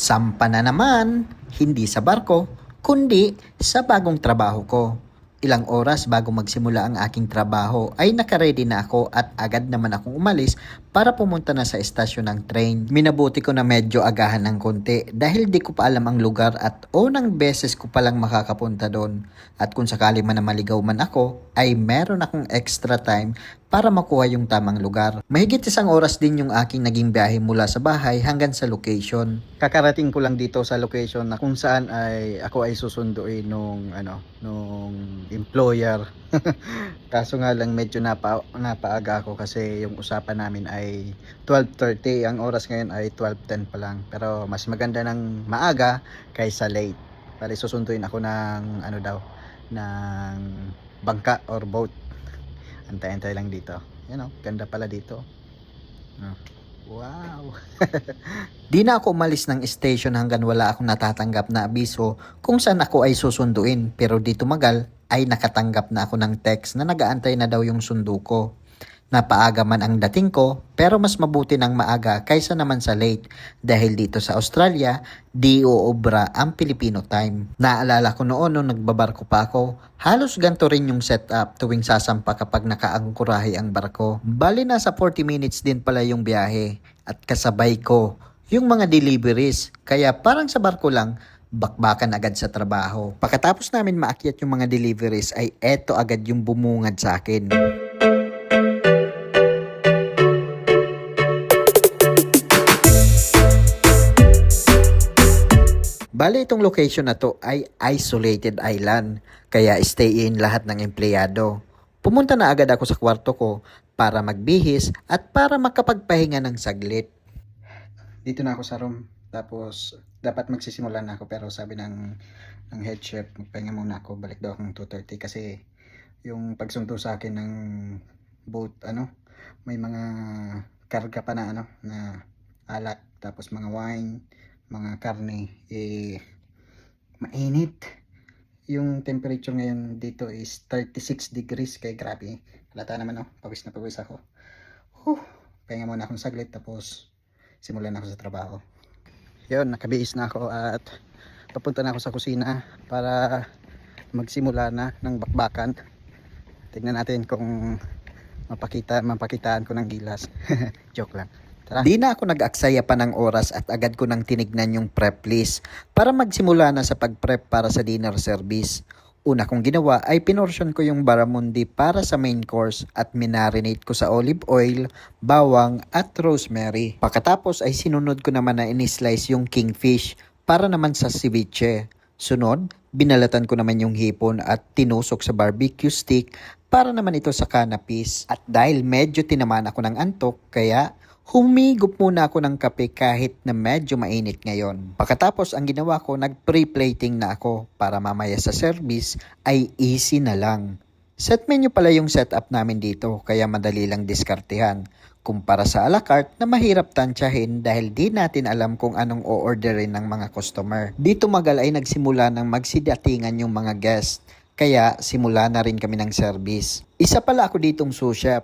Sampa na naman, hindi sa barko, kundi sa bagong trabaho ko. Ilang oras bago magsimula ang aking trabaho ay nakaredy na ako at agad naman akong umalis para pumunta na sa estasyon ng train. Minabuti ko na medyo agahan ng konti dahil di ko pa alam ang lugar at unang beses ko palang makakapunta doon. At kung sakali man na maligaw man ako, ay meron akong extra time para makuha yung tamang lugar. Mahigit isang oras din yung aking naging biyahe mula sa bahay hanggang sa location. Kakarating ko lang dito sa location na kung saan ay ako ay susunduin nung ano nung employer. Kaso nga lang medyo napa, napaaga ako kasi yung usapan namin ay 12.30. Ang oras ngayon ay 12.10 pa lang. Pero mas maganda ng maaga kaysa late. Para susunduin ako ng ano daw ng bangka or boat. Antay-antay lang dito. Yan oh, ganda pala dito. Oh. Wow. Di na ako umalis ng station hanggang wala akong natatanggap na abiso kung saan ako ay susunduin. Pero di tumagal ay nakatanggap na ako ng text na nagaantay na daw yung sundo ko. Napaaga man ang dating ko, pero mas mabuti ng maaga kaysa naman sa late dahil dito sa Australia, di uobra ang Filipino time. Naalala ko noon nung nagbabarko pa ako, halos ganito rin yung setup tuwing sasampa kapag nakaangkurahe ang barko. Bali nasa 40 minutes din pala yung biyahe at kasabay ko yung mga deliveries. Kaya parang sa barko lang, bakbakan agad sa trabaho. Pagkatapos namin maakyat yung mga deliveries ay eto agad yung bumungad sa akin. Bale itong location na to ay isolated island, kaya stay in lahat ng empleyado. Pumunta na agad ako sa kwarto ko para magbihis at para makapagpahinga ng saglit. Dito na ako sa room, tapos dapat magsisimula na ako pero sabi ng, ng head chef, magpahinga muna ako, balik daw akong 2.30 kasi yung pagsunto sa akin ng boat, ano, may mga karga pa na ano, na alak, tapos mga wine, mga karne, eh, mainit. Yung temperature ngayon dito is 36 degrees, kaya grabe. Halata naman, no? Pawis na pawis ako. Huh, pahinga muna akong saglit, tapos simulan ako sa trabaho. Yun, nakabiis na ako at papunta na ako sa kusina para magsimula na ng bakbakan. Tignan natin kung mapakita, mapakitaan ko ng gilas. Joke lang. Tara. Di na ako nag-aksaya pa ng oras at agad ko nang tinignan yung prep list para magsimula na sa pag-prep para sa dinner service. Una kong ginawa ay pinortion ko yung barramundi para sa main course at minarinate ko sa olive oil, bawang at rosemary. Pagkatapos ay sinunod ko naman na in-slice yung kingfish para naman sa ceviche. Sunod, binalatan ko naman yung hipon at tinusok sa barbecue stick para naman ito sa canapis. At dahil medyo tinamaan ako ng antok, kaya humigop muna ako ng kape kahit na medyo mainit ngayon. Pagkatapos ang ginawa ko, nag-pre-plating na ako para mamaya sa service ay easy na lang. Set menu pala yung setup namin dito kaya madali lang diskartehan kumpara sa a la carte na mahirap tansyahin dahil di natin alam kung anong o-orderin ng mga customer. Dito magal ay nagsimula ng magsidatingan yung mga guest kaya simula na rin kami ng service. Isa pala ako ditong sous chef.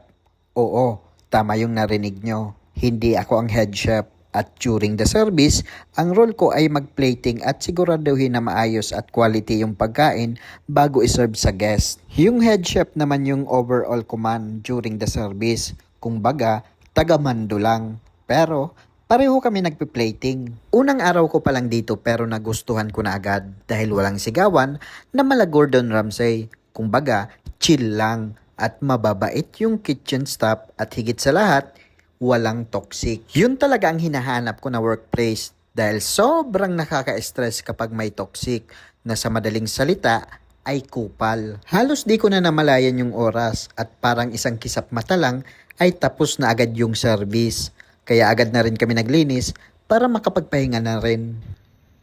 Oo, tama yung narinig nyo. Hindi ako ang head chef at during the service, ang role ko ay mag-plating at siguraduhin na maayos at quality yung pagkain bago iserve sa guest. Yung head chef naman yung overall command during the service. Kung baga, taga-mando lang. Pero, pareho kami nagpe-plating. Unang araw ko pa lang dito pero nagustuhan ko na agad dahil walang sigawan na mala Gordon Ramsay. Kung baga, chill lang at mababait yung kitchen staff at higit sa lahat, walang toxic. Yun talaga ang hinahanap ko na workplace dahil sobrang nakaka-stress kapag may toxic na sa madaling salita ay kupal. Halos di ko na namalayan yung oras at parang isang kisap mata lang ay tapos na agad yung service. Kaya agad na rin kami naglinis para makapagpahinga na rin.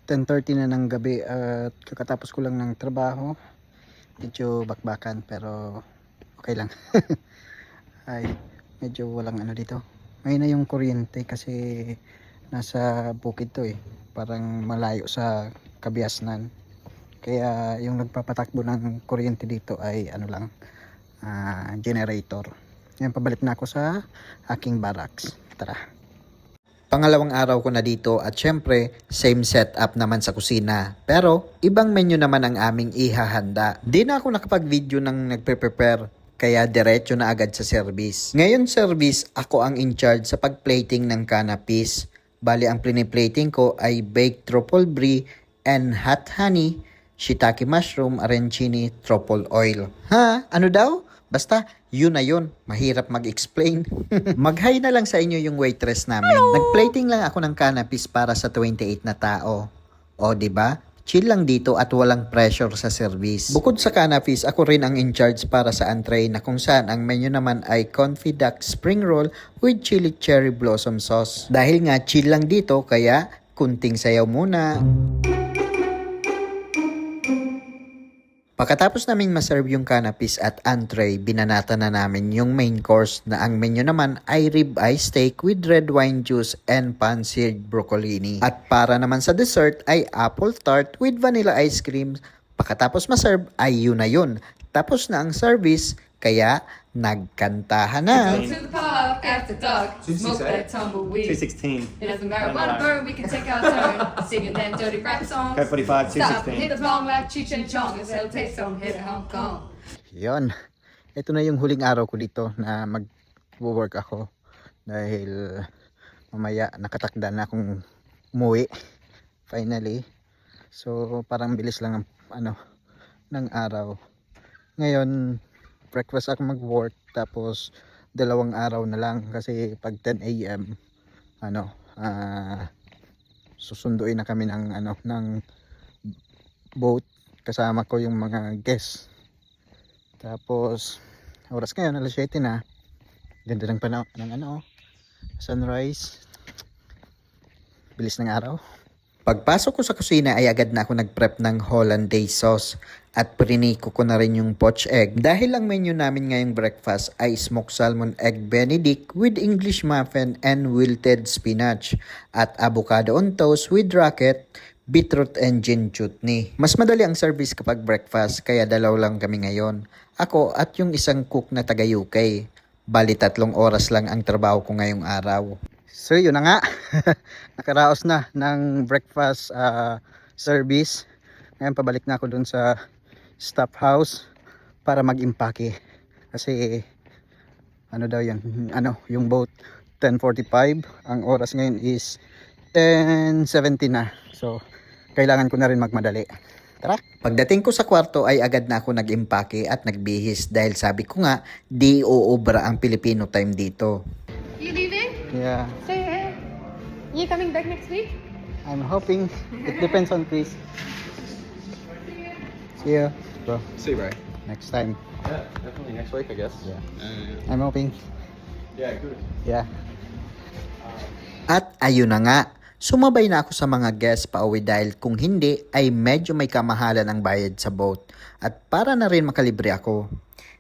10.30 na ng gabi at kakatapos ko lang ng trabaho. Medyo bakbakan pero okay lang. ay medyo walang ano dito may na yung kuryente kasi nasa bukid to eh. Parang malayo sa kabiasnan. Kaya yung nagpapatakbo ng kuryente dito ay ano lang ah, generator. Yan pabalik na ako sa aking barracks. Tara. Pangalawang araw ko na dito at syempre, same setup naman sa kusina. Pero, ibang menu naman ang aming ihahanda. Di na ako nakapag-video ng nagpe-prepare kaya diretso na agad sa service. Ngayon service, ako ang in charge sa pag-plating ng canapes. Bali ang pliniplating ko ay baked truffle brie and hot honey, shiitake mushroom, arancini, truffle oil. Ha? Ano daw? Basta, yun na yun. Mahirap mag-explain. Mag-hi na lang sa inyo yung waitress namin. Nag-plating lang ako ng canapes para sa 28 na tao. O, di ba? Chill lang dito at walang pressure sa service. Bukod sa canapes, ako rin ang in charge para sa entree na kung saan ang menu naman ay confit duck spring roll with chili cherry blossom sauce. Dahil nga chill lang dito, kaya kunting sayaw muna. Pagkatapos namin maserve yung canapes at entree, binanata na namin yung main course na ang menu naman ay ribeye steak with red wine juice and pan-seared broccolini. At para naman sa dessert ay apple tart with vanilla ice cream. Pagkatapos maserve ay yun na yun. Tapos na ang service, kaya nagkantahan na. After dark, smoke that tumbleweed. 216. It doesn't matter what a bird, we can take our turn singing them dirty rap songs. Code 45, Stop, 216. hit the bong like Cheech and Chong sell taste on hit Hong Kong. Yon. Ito na yung huling araw ko dito na mag-work ako. Dahil mamaya nakatakda na akong umuwi. Finally. So parang bilis lang ang ano ng araw. Ngayon breakfast ako mag-work tapos dalawang araw na lang kasi pag 10 AM ano ah susunduin na kami ng ano ng boat kasama ko yung mga guests tapos, oras ngayon, alas 7 na. Ganda ng panahon ng ano, sunrise. Bilis ng araw. Pagpasok ko sa kusina ay agad na ako nag-prep ng hollandaise sauce at priniko ko na rin yung poached egg dahil ang menu namin ngayong breakfast ay smoked salmon egg benedict with English muffin and wilted spinach at avocado on toast with rocket beetroot and gin chutney. Mas madali ang service kapag breakfast kaya dalaw lang kami ngayon. Ako at yung isang cook na taga UK. Bali tatlong oras lang ang trabaho ko ngayong araw. So yun na nga. Nakaraos na ng breakfast ah, service. Ngayon pabalik na ako dun sa staff house para mag-impake. Kasi ano daw yun, ano, yung boat 10.45. Ang oras ngayon is 10.70 na. So, kailangan ko na rin magmadali. Tara! Pagdating ko sa kwarto ay agad na ako nag-impake at nagbihis dahil sabi ko nga, di uubra ang Filipino time dito. You leaving? Yeah, Stay here. You coming back next week? I'm hoping. It depends on Chris. See you, bro. See, bro. Next time. Yeah, definitely next week, I guess. Yeah. Uh, I'm hoping. yeah, good. Yeah. At ayun na nga, sumabay na ako sa mga guests pa uwi dahil kung hindi ay medyo may kamahalan ang bayad sa boat. At para na rin makalibre ako.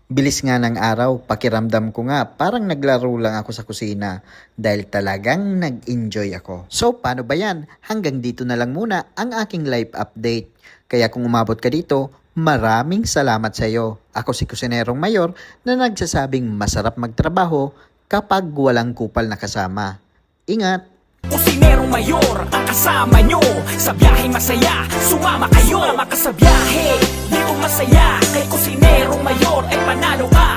Bilis nga ng araw, pakiramdam ko nga parang naglaro lang ako sa kusina dahil talagang nag-enjoy ako. So paano ba yan? Hanggang dito na lang muna ang aking live update. Kaya kung umabot ka dito, maraming salamat sa iyo. Ako si Kusinerong Mayor na nagsasabing masarap magtrabaho kapag walang kupal na kasama. Ingat! Kusinerong mayor ang kasama nyo. Sa biyahe masaya, sumama kayo. Sumama ka sa biyahe, dito masaya. Kay kusinerong mayor ay panalo ka